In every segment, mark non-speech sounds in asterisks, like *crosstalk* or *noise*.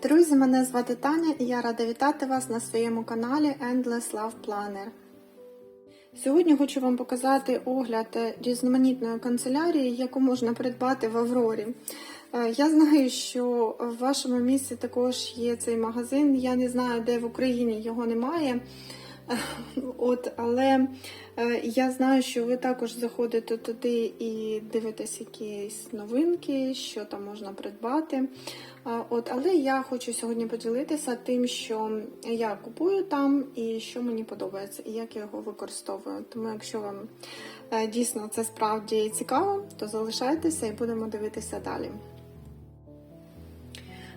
Привіт, друзі! Мене звати Таня і я рада вітати вас на своєму каналі Endless Love Planner. Сьогодні хочу вам показати огляд різноманітної канцелярії, яку можна придбати в Аврорі. Е, Я знаю, що в вашому місці також є цей магазин. Я не знаю, де в Україні його немає. От, але е, я знаю, що ви також заходите туди і дивитесь якісь новинки, що там можна придбати. От, але я хочу сьогодні поділитися тим, що я купую там і що мені подобається, і як я його використовую. Тому, якщо вам е, дійсно це справді цікаво, то залишайтеся і будемо дивитися далі.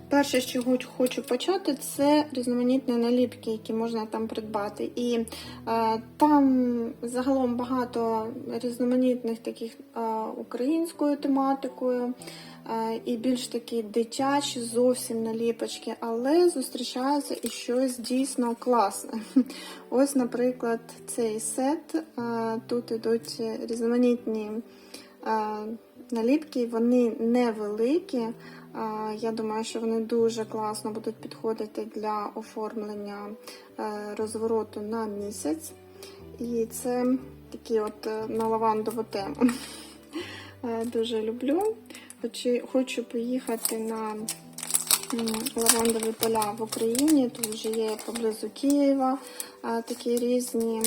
Перше, з чого хочу почати, це різноманітні наліпки, які можна там придбати. І е, там загалом багато різноманітних таких е, українською тематикою, е, і більш такі дитячі зовсім наліпочки, але зустрічається і щось дійсно класне. *laughs* Ось, наприклад, цей сет. Е, тут ідуть різноманітні. Е, Наліпки, вони невеликі. Я думаю, що вони дуже класно будуть підходити для оформлення е, розвороту на місяць. І це такі от е, на лавандову тему. Е, Дуже люблю. Хочу, поїхати на лавандові поля в Україні. Тут вже є поблизу Києва такі різні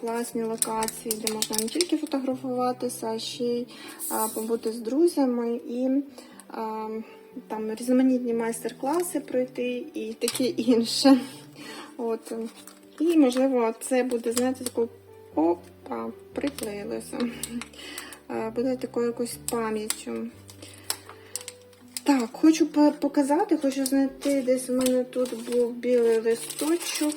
класні локації, де можна не тільки фотографуватися, а ще й побути з друзями і там різноманітні майстер-класи пройти і таке інше. От. І, можливо, це буде, знаєте, такою опа, приклеїлося. Е, Буде такою якоюсь пам'яттю. Так, хочу показати, хочу знайти, десь у мене тут був білий листочок,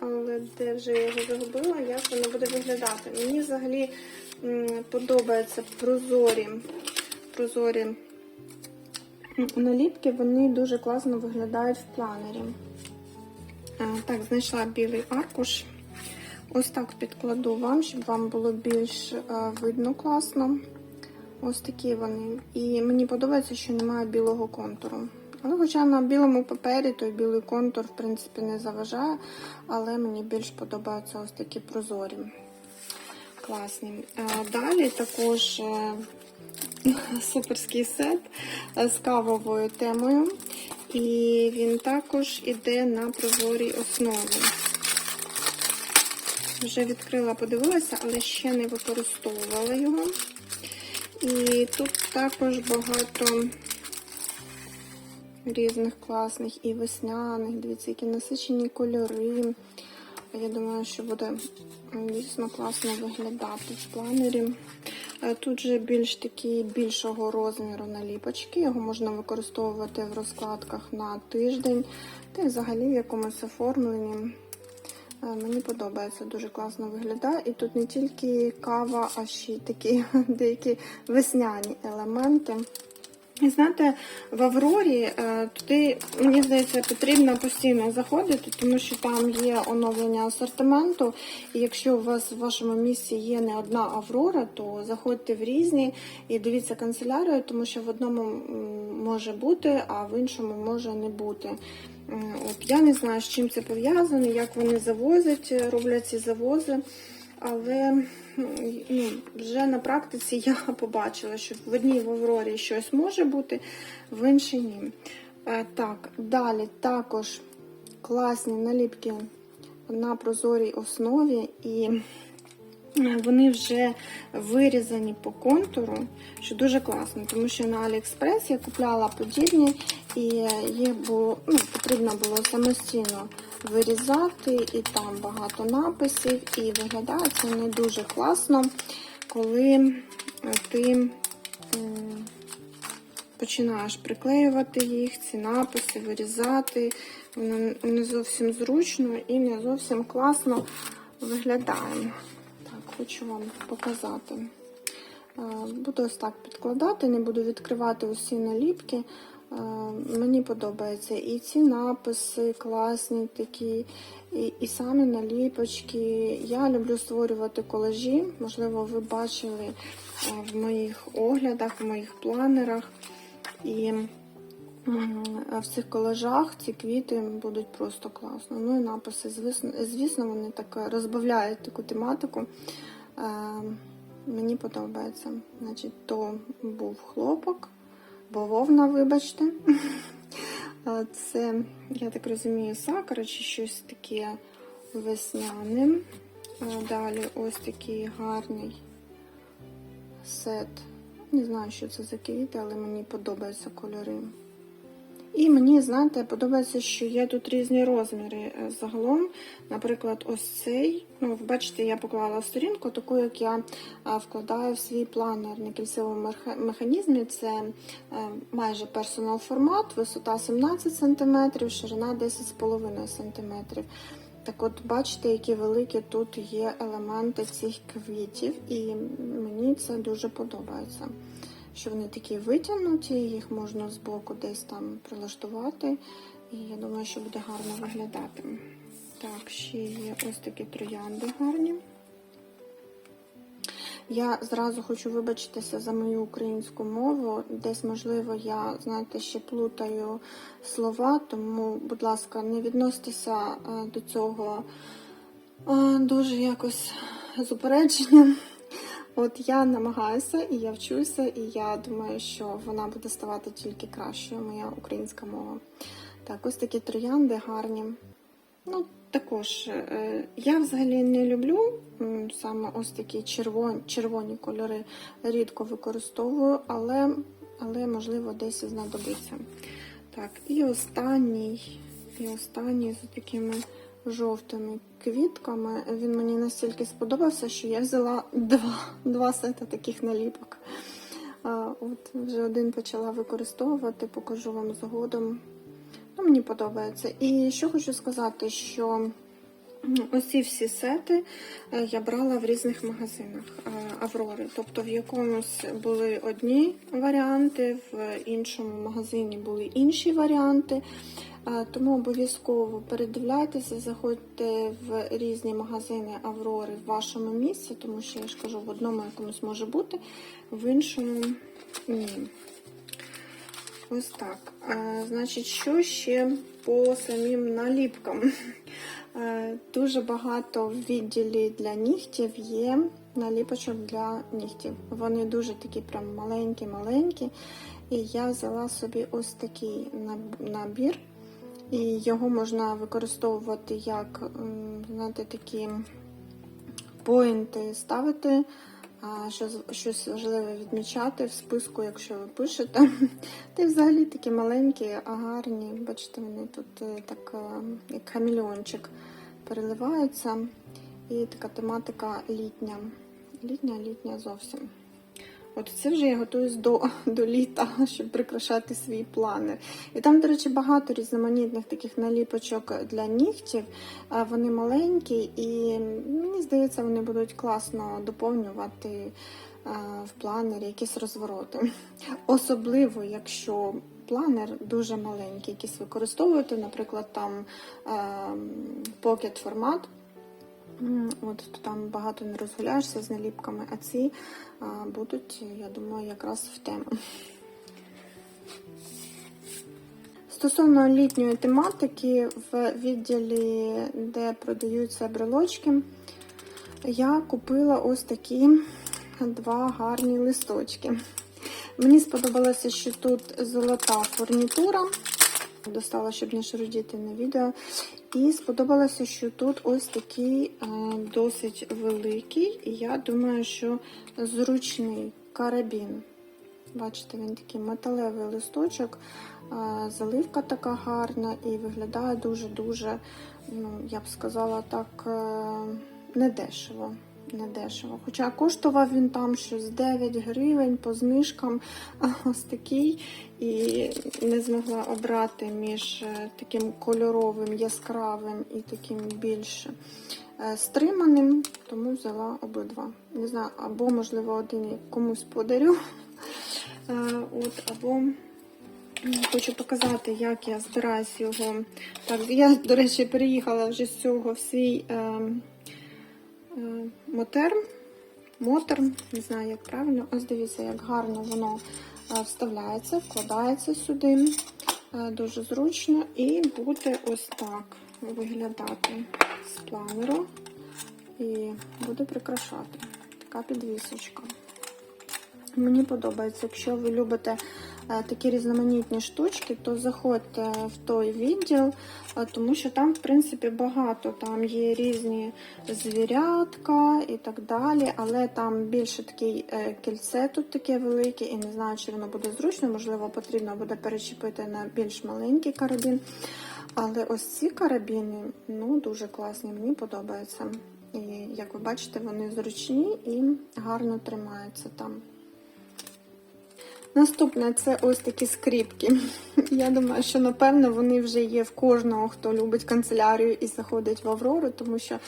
але де вже я його загубила, як воно буде виглядати. Мені взагалі подобаються прозорі, прозорі наліпки, вони дуже класно виглядають в планері. Так, знайшла білий аркуш. Ось так підкладу вам, щоб вам було більш е, видно класно. Ось такі вони. І мені подобається, що немає білого контуру. Але хоча на білому папері, той білий контур, в принципі, не заважає, але мені більш подобаються ось такі прозорі. Класні. Е, Далі також е, суперський сет е, з кавовою темою. І він також іде на прозорій основі. Вже відкрила, подивилася, але ще не використовувала його. І тут також багато різних класних і весняних. Дивіться, які насичені кольори. Я думаю, що буде дійсно класно виглядати в планері. Тут же більш такі більшого розміру наліпочки. Його можна використовувати в розкладках на тиждень, та й взагалі в якомусь оформленні. Е, Мені подобається, дуже класно виглядає. І тут не тільки кава, а ще й такі *laughs* деякі весняні елементи. Знаєте, в Аврорі е, туди, мені здається, потрібно постійно заходити, тому що там є оновлення асортименту. І якщо у вас в вашому місці є не одна Аврора, то заходьте в різні і дивіться канцелярію, тому що в одному може бути, а в іншому може не бути. От я не знаю, з чим це пов'язано, як вони завозять, роблять ці завози. Але ну, вже на практиці я *laughs* побачила, що в одній в Аврорі щось може бути, в іншій ні. Е, Так, далі також класні наліпки на прозорій основі, і вони вже вирізані по контуру, що дуже класно, тому що на Аліекспрес я купляла подібні, і їх було ну, потрібно було самостійно вирізати, і там багато написів, і виглядає це не дуже класно, коли ти починаєш приклеювати їх, ці написи, вирізати. Воно не зовсім зручно і не зовсім класно виглядає. Так, хочу вам показати. Е, Буду ось так підкладати, не буду відкривати усі наліпки. Е, Мені подобається і ці написи класні такі, і, і самі наліпочки. Я люблю створювати колажі. Можливо, ви бачили е, в моїх оглядах, в моїх планерах. І в цих колажах ці квіти будуть просто класно. Ну і написи, звісно, вони так розбавляють таку тематику. Е, мені подобається. Значить, то був хлопок, бавовна, вибачте. Це, я так розумію, сакра чи щось таке весняне. Далі ось такий гарний сет. Не знаю, що це за квіти, але мені подобаються кольори. І мені, знаєте, подобається, що є тут різні розміри е, загалом. Наприклад, ось цей. Ну, ви бачите, я поклала сторінку, таку, як я вкладаю в свій планер на кільцевому механізмі. Це е, майже персонал формат, висота 17 см, ширина 10,5 см. Так от, бачите, які великі тут є елементи цих квітів, і мені це дуже подобається. Що вони такі витягнуті, їх можна збоку десь там прилаштувати. І я думаю, що буде гарно виглядати. Так, ще є ось такі троянди гарні. Я зразу хочу вибачитися за мою українську мову. Десь, можливо, я, знаєте, ще плутаю слова, тому, будь ласка, не відносьтеся е, до цього е, дуже якось з упередженням. От я намагаюся і я вчуся, і я думаю, що вона буде ставати тільки кращою, моя українська мова. Так, ось такі троянди гарні. Ну, також е, я взагалі не люблю саме ось такі червоні, червоні кольори, рідко використовую, але, але можливо десь знадобиться. Так, і останній, і останній з такими жовтими квітками. Він мені настільки сподобався, що я взяла два, два сети таких наліпок. От вже один почала використовувати, покажу вам згодом. Ну, мені подобається. І що хочу сказати, що м, ці всі сети е, я брала в різних магазинах е, Аврори. Тобто в якомусь були одні варіанти, в іншому магазині були інші варіанти. Тому обов'язково передивляйтеся, заходьте в різні магазини Аврори в вашому місці, тому що я ж кажу, в одному якомусь може бути, в іншому ні. Ось так. Значить, що ще по самим наліпкам? Дуже багато в відділі для нігтів є наліпочок для нігтів. Вони дуже такі прям маленькі-маленькі. І я взяла собі ось такий набір. І його можна використовувати як, знаєте, такі поінти ставити, щось важливе відмічати в списку, якщо ви пишете. *laughs* Та й взагалі такі маленькі, а гарні. Бачите, вони тут е, так, е, як хамільончик переливаються. І така тематика літня. Літня, літня зовсім. От це вже я готуюсь до, до літа, щоб прикрашати свій планер. І там, до речі, багато різноманітних таких наліпочок для нігтів. Вони маленькі, і мені здається, вони будуть класно доповнювати в планері якісь розвороти. Особливо, якщо планер дуже маленький, якийсь використовуєте, наприклад, там покет формат. М, От то там багато не розгуляєшся з наліпками, а ці а, будуть, я думаю, якраз в тему. Стосовно літньої тематики, в відділі, де продаються брелочки, я купила ось такі два гарні листочки. Мені сподобалося, що тут золота фурнітура. Достала, щоб не шарудіти на відео. І сподобалося, що тут ось такий е, досить великий, і я думаю, що зручний карабін. Бачите, він такий металевий листочок, е, заливка така гарна і виглядає дуже-дуже, ну, я б сказала так, е, недешево. Недешево. Хоча коштував він там щось 9 гривень по знижкам, *laughs* а ось такий. І не змогла обрати між е, таким кольоровим, яскравим і таким більш е, стриманим, тому взяла обидва. Не знаю, або, можливо, один комусь подарю. *laughs* Е, От, або хочу показати, як я збираюсь його. Так, я, до речі, переїхала вже з цього в свій. Е, е, Мотерм, мотерм, не знаю, як правильно. Ось дивіться, як гарно воно е, вставляється, вкладається сюди. Е, Дуже зручно і буде ось так виглядати з планеру. І буде прикрашати. Така підвісочка. Мені подобається, якщо ви любите е, такі різноманітні штучки, то заходьте в той відділ, е, тому що там, в принципі, багато. Там є різні звірятка і так далі, але там більше таке кільце тут таке велике, і не знаю, чи воно буде зручно, можливо, потрібно буде перечепити на більш маленький карабін. Але ось ці карабіни ну, дуже класні, мені подобаються. І як ви бачите, вони зручні і гарно тримаються там. Наступне це ось такі скріпки. *laughs* Я думаю, що напевно вони вже є в кожного, хто любить канцелярію і заходить в Аврору, тому що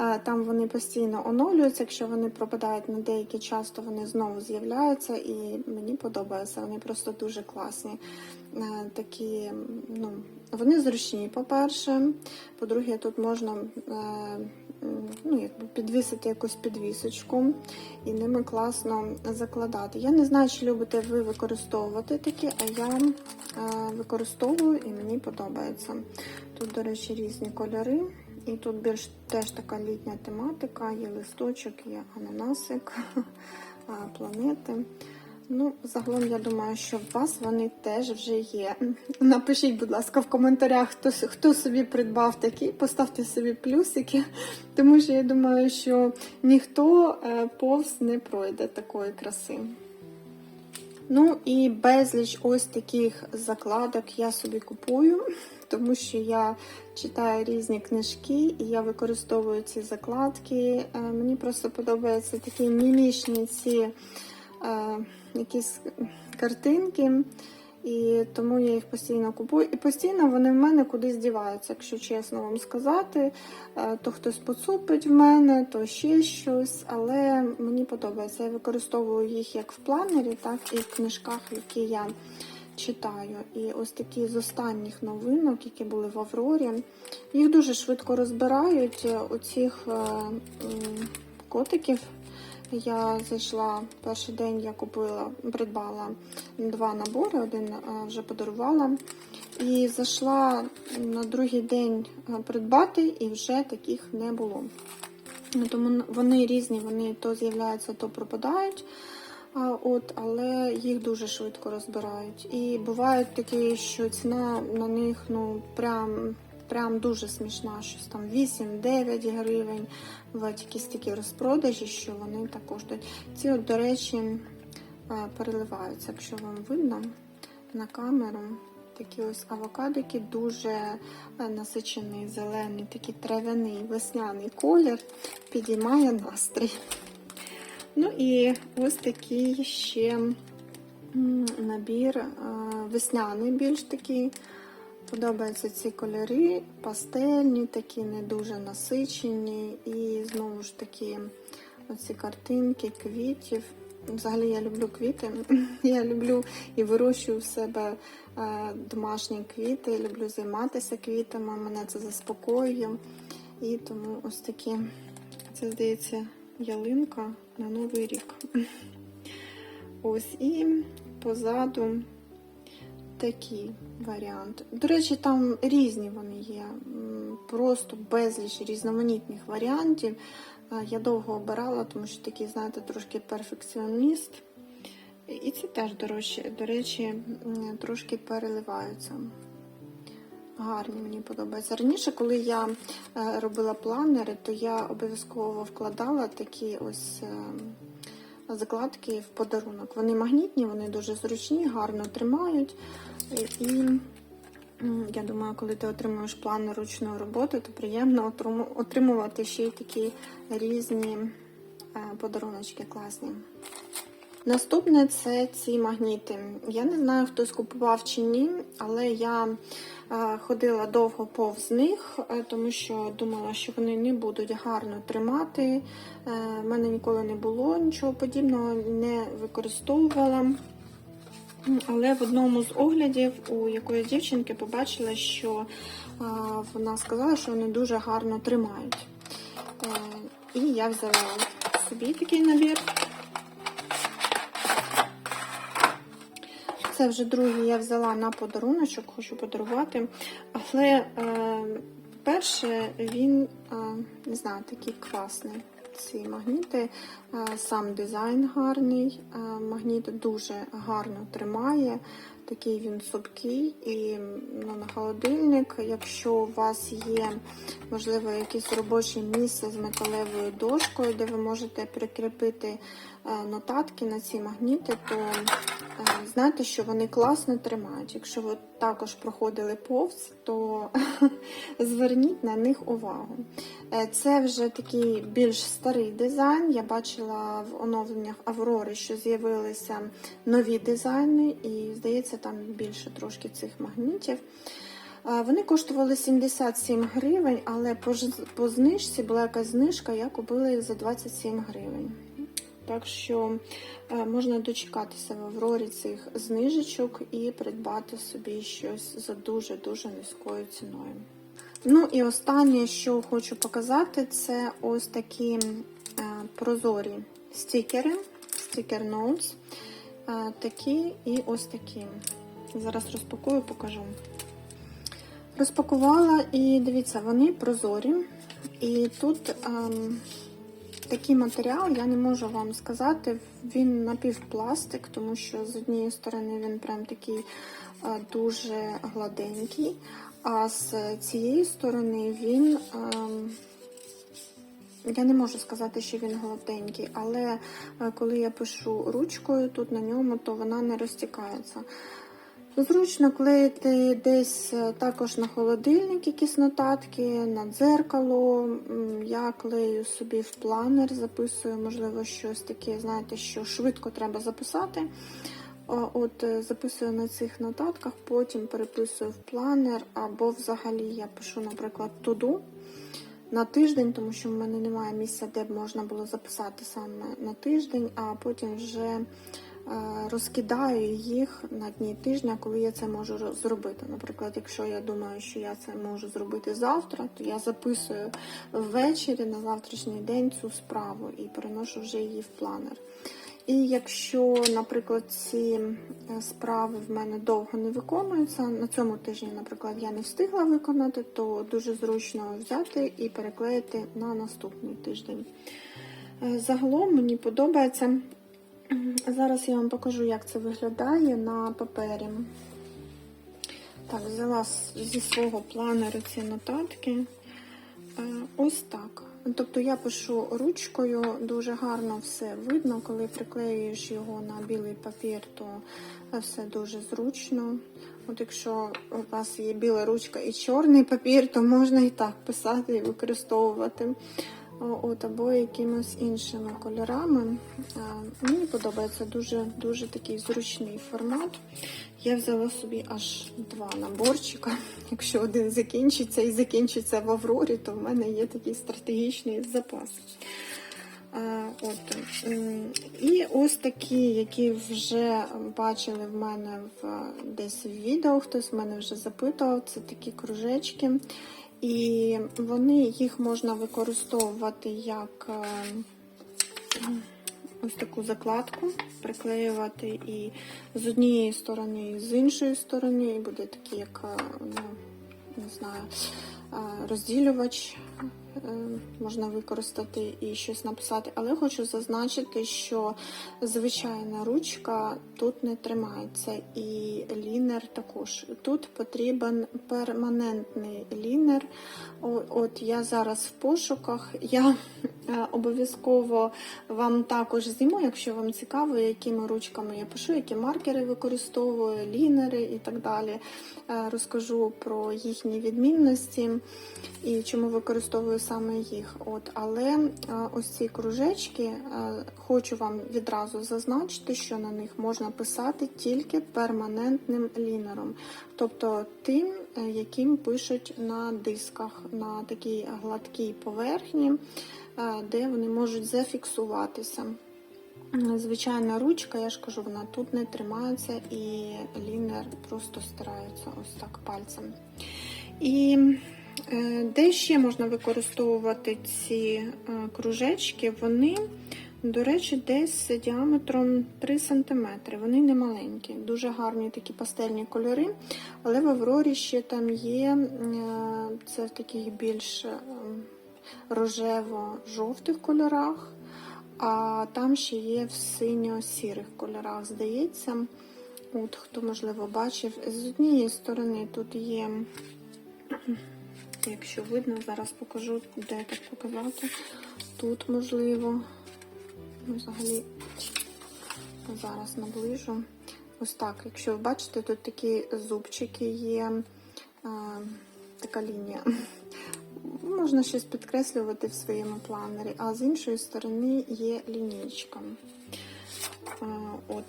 е, там вони постійно оновлюються. Якщо вони пропадають на деякий час, то вони знову з'являються, і мені подобається. Вони просто дуже класні. Е, такі, ну, вони зручні, по-перше. По-друге, тут можна. Е, ну, якби підвісити якусь підвісочку і ними класно закладати. Я не знаю, чи любите ви використовувати такі, а я е, використовую і мені подобається. Тут, до речі, різні кольори. І тут більш теж така літня тематика, є листочок, є ананасик, *laughs* планети. Ну, загалом, я думаю, що у вас вони теж вже є. Напишіть, будь ласка, в коментарях, хто, хто собі придбав такі, поставте собі плюсики, *laughs* тому що я думаю, що ніхто е, повз не пройде такої краси. Ну і безліч ось таких закладок я собі купую, *laughs* тому що я читаю різні книжки і я використовую ці закладки. Е, Мені просто подобаються такі мімішні ці е, якісь картинки, і тому я їх постійно купую. І постійно вони в мене кудись діваються, якщо чесно вам сказати. Е, То хтось поцупить в мене, то ще щось. Але мені подобається. Я використовую їх як в планері, так і в книжках, які я читаю. І ось такі з останніх новинок, які були в Аврорі, їх дуже швидко розбирають. Оцих е, котиків. Я зайшла перший день, я купила, придбала два набори, один е, вже подарувала. І зайшла на другий день е, придбати, і вже таких не було. Ну, Тому вони різні, вони то з'являються, то пропадають. От, але їх дуже швидко розбирають. І бувають такі, що ціна на них ну прям прям дуже смішна, щось там 8-9 гривень. Бувають якісь такі розпродажі, що вони так коштують. Ці, от, до речі, е, переливаються, якщо вам видно на камеру. Такі ось авокадики, дуже е, насичений, зелений, такий трав'яний весняний колір, підіймає настрій. Ну і ось такий ще набір е, весняний, більш такий. Подобаються ці кольори, пастельні, такі не дуже насичені. І знову ж таки оці картинки, квітів. Взагалі я люблю квіти. *laughs* Я люблю і вирощую в себе е, домашні квіти, люблю займатися квітами, мене це заспокоює. І тому ось такі, це здається, ялинка на Новий рік. *laughs* Ось і позаду такий варіант. До речі, там різні вони є, просто безліч різноманітних варіантів. Я довго обирала, тому що такий, знаєте, трошки перфекціоніст. І ці теж, до речі, трошки переливаються. Гарні мені подобаються. Раніше, коли я е, робила планери, то я обов'язково вкладала такі ось е, закладки в подарунок. Вони магнітні, вони дуже зручні, гарно тримають. І я думаю, коли ти отримуєш плани ручної роботи, то приємно отримувати ще й такі різні е, подаруночки класні. Наступне це ці магніти. Я не знаю, хто скупував чи ні, але я е, ходила довго повз них, е, тому що думала, що вони не будуть гарно тримати. В мене ніколи не було нічого подібного, не використовувала. Але в одному з оглядів у якоїсь дівчинки побачила, що е, вона сказала, що вони дуже гарно тримають. Е, І я взяла собі такий набір. це вже другий я взяла на подаруночок, хочу подарувати. Але е, перше він, не знаю, такий класний. Ці магніти, Е, сам дизайн гарний, е, магніт дуже гарно тримає. Такий він цупкий і ну, на холодильник. Якщо у вас є, можливо, якесь робоче місце з металевою дошкою, де ви можете прикріпити нотатки на ці магніти, то е, знайте, що вони класно тримають. Якщо ви також проходили повз, то *laughs* зверніть на них увагу. Е, Це вже такий більш старий дизайн. Я бачила в оновленнях Аврори, що з'явилися нові дизайни, і здається, там більше трошки цих магнітів. Е, Вони коштували 77 гривень, але по знижці була якась знижка, я купила їх за 27 гривень. Так що е, можна дочекатися в Аврорі цих знижечок і придбати собі щось за дуже-дуже низькою ціною. Ну і останнє, що хочу показати, це ось такі е, прозорі стікери, стікер Notes. Е, такі і ось такі. Зараз розпакую, покажу. Розпакувала і дивіться, вони прозорі. І тут ем, такий матеріал, я не можу вам сказати, він напівпластик, тому що з однієї сторони він прям такий е, дуже гладенький, а з цієї сторони він. ем, я не можу сказати, що він гладенький, але е, коли я пишу ручкою тут на ньому, то вона не розтікається. Зручно клеїти десь е, також на холодильник якісь нотатки, на дзеркало. Я клею собі в планер, записую, можливо, щось таке, знаєте, що швидко треба записати. От е, записую на цих нотатках, потім переписую в планер, або взагалі я пишу, наприклад, туду на тиждень, тому що в мене немає місця, де б можна було записати саме на тиждень, а потім вже розкидаю їх на дні тижня, коли я це можу зробити. Наприклад, якщо я думаю, що я це можу зробити завтра, то я записую ввечері на завтрашній день цю справу і переношу вже її в планер. І якщо, наприклад, ці е, справи в мене довго не виконуються, на цьому тижні, наприклад, я не встигла виконати, то дуже зручно взяти і переклеїти на наступний тиждень. Е, Загалом мені подобається. Зараз я вам покажу, як це виглядає на папері. Так, взяла зі свого планеру ці нотатки. Е, Ось так. Тобто я пишу ручкою, дуже гарно все видно, коли приклеюєш його на білий папір, то все дуже зручно. От якщо у вас є біла ручка і чорний папір, то можна і так писати і використовувати. От, або якимось іншими кольорами. Мені подобається дуже дуже такий зручний формат. Я взяла собі аж два наборчика. Якщо один закінчиться і закінчиться в Аврорі, то в мене є такий стратегічний запас. От. І ось такі, які вже бачили в мене в десь в відео, хтось в мене вже запитував, це такі кружечки. І вони їх можна використовувати як е, ось таку закладку, приклеювати і з однієї сторони, і з іншої сторони, і буде такий, як е, ну, не знаю, е, розділювач. Е, Можна використати і щось написати, але хочу зазначити, що звичайна ручка тут не тримається, і лінер також. Тут потрібен перманентний лінер. От я зараз в пошуках. Я е, обов'язково вам також зніму, якщо вам цікаво, якими ручками я пишу, які маркери використовую, лінери і так далі. Е, Розкажу про їхні відмінності і чому використовую саме їх. От, але е, ось ці кружечки е, хочу вам відразу зазначити, що на них можна писати тільки перманентним лінером, тобто тим, е, яким пишуть на дисках на такій гладкій поверхні, де вони можуть зафіксуватися. Звичайна ручка, я ж кажу, вона тут не тримається і лінер просто стирається ось так пальцем. І де ще можна використовувати ці е, кружечки? Вони До речі, десь діаметром 3 см. Вони не маленькі, дуже гарні такі пастельні кольори. Але в Аврорі ще там є е, це в таких більш е, рожево-жовтих кольорах, а там ще є в синьо-сірих кольорах, здається. От, хто, можливо, бачив. З однієї сторони тут є, якщо видно, зараз покажу, де так показати. Тут, можливо, взагалі, зараз наближу. Ось так, якщо ви бачите, тут такі зубчики є, а, така лінія. Можна щось підкреслювати в своєму планері, а з іншої сторони є лінійка. А, От.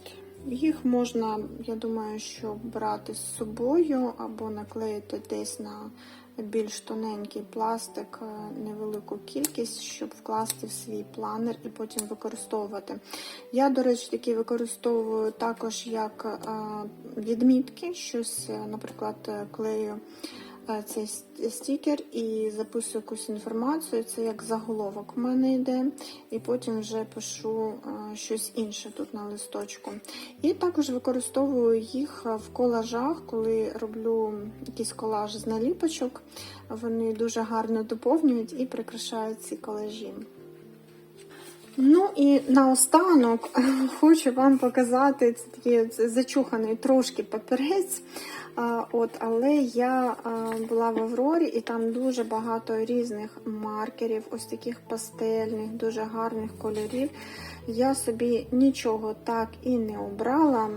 Їх можна, я думаю, що брати з собою або наклеїти десь на більш тоненький пластик е, невелику кількість, щоб вкласти в свій планер і потім використовувати. Я, до речі, такі використовую також як е, відмітки, щось, е, наприклад, клею цей с- стікер і записую якусь інформацію. Це як заголовок у мене йде, і потім вже пишу е, щось інше тут на листочку. І також використовую їх в колажах, коли роблю якийсь колаж з наліпочок. Вони дуже гарно доповнюють і прикрашають ці колажі. Ну і наостанок *laughs* хочу вам показати такий зачуханий трошки папірець. От, але я була в Аврорі і там дуже багато різних маркерів, ось таких пастельних, дуже гарних кольорів. Я собі нічого так і не обрала.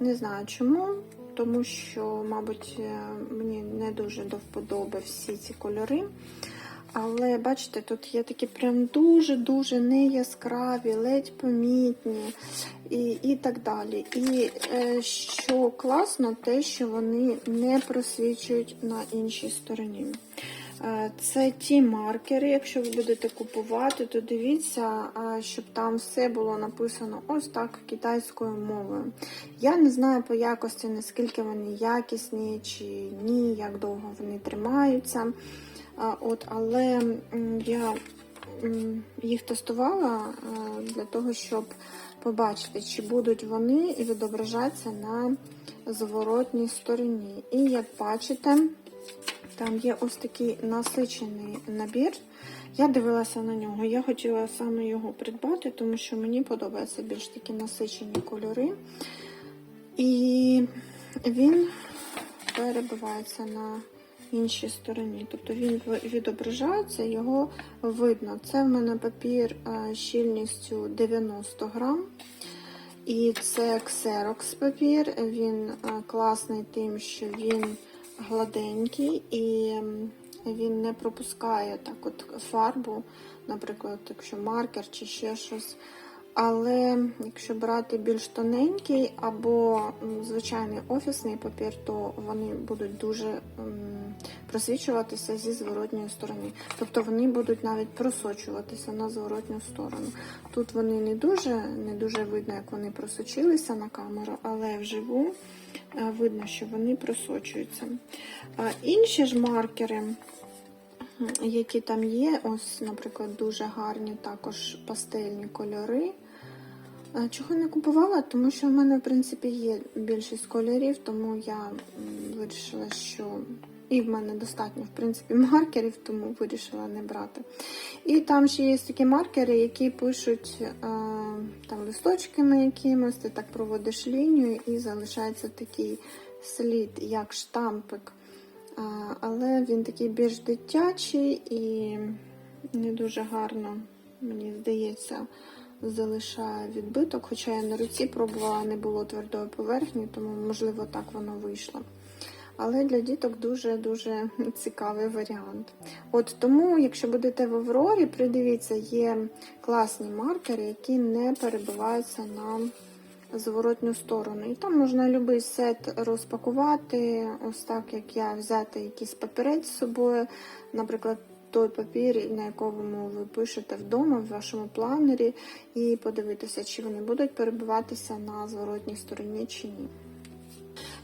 Не знаю чому, тому що, мабуть, е, мені не дуже до вподоби всі ці кольори. Але бачите, тут є такі прям дуже-дуже неяскраві, ледь помітні і, і так далі. І е, що класно, те, що вони не просвічують на іншій стороні. Е, Це ті маркери, якщо ви будете купувати, то дивіться, е, щоб там все було написано ось так китайською мовою. Я не знаю по якості, наскільки вони якісні чи ні, як довго вони тримаються. От, але я їх тестувала для того, щоб побачити, чи будуть вони відображатися на зворотній стороні. І як бачите, там є ось такий насичений набір. Я дивилася на нього. Я хотіла саме його придбати, тому що мені подобаються більш такі насичені кольори. І він перебивається на іншій стороні. Тобто він відображається, його видно. Це в мене папір е, щільністю 90 грам. І це Xerox папір. Він е, класний тим, що він гладенький і він не пропускає так от фарбу, наприклад, якщо маркер чи ще щось. Але якщо брати більш тоненький або звичайний офісний папір, то вони будуть дуже просвічуватися зі зворотньої сторони. Тобто вони будуть навіть просочуватися на зворотню сторону. Тут вони не дуже, не дуже видно, як вони просочилися на камеру, але вживу е, видно, що вони просочуються. Інші ж маркери які там є. Ось, наприклад, дуже гарні також пастельні кольори. Чого не купувала? Тому що в мене, в принципі, є більшість кольорів, тому я вирішила, що і в мене достатньо, в принципі, *laughs* маркерів, тому вирішила не брати. І там ще є такі маркери, які пишуть е, там листочками якимось, ти так проводиш лінію і залишається такий слід, як штампик. Але він такий більш дитячий і не дуже гарно, мені здається, залишає відбиток. Хоча я на руці пробувала, не було твердої поверхні, тому, можливо, так воно вийшло. Але для діток дуже-дуже цікавий варіант. От тому, якщо будете в Аврорі, придивіться, є класні маркери, які не перебиваються на зворотню сторону. І там можна будь-який сет розпакувати, ось так як я, взяти якийсь папірець з собою, наприклад, той папір, на якому ви пишете вдома, в вашому планері, і подивитися, чи вони будуть перебиватися на зворотній стороні чи ні.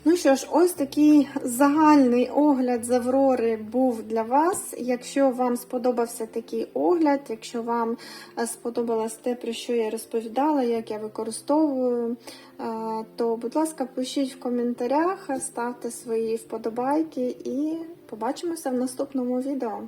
Ну що ж, ось такий загальний огляд з Аврори був для вас. Якщо вам сподобався такий огляд, якщо вам е, сподобалось те, про що я розповідала, як я використовую, е, то, будь ласка, пишіть в коментарях, ставте свої вподобайки і побачимося в наступному відео.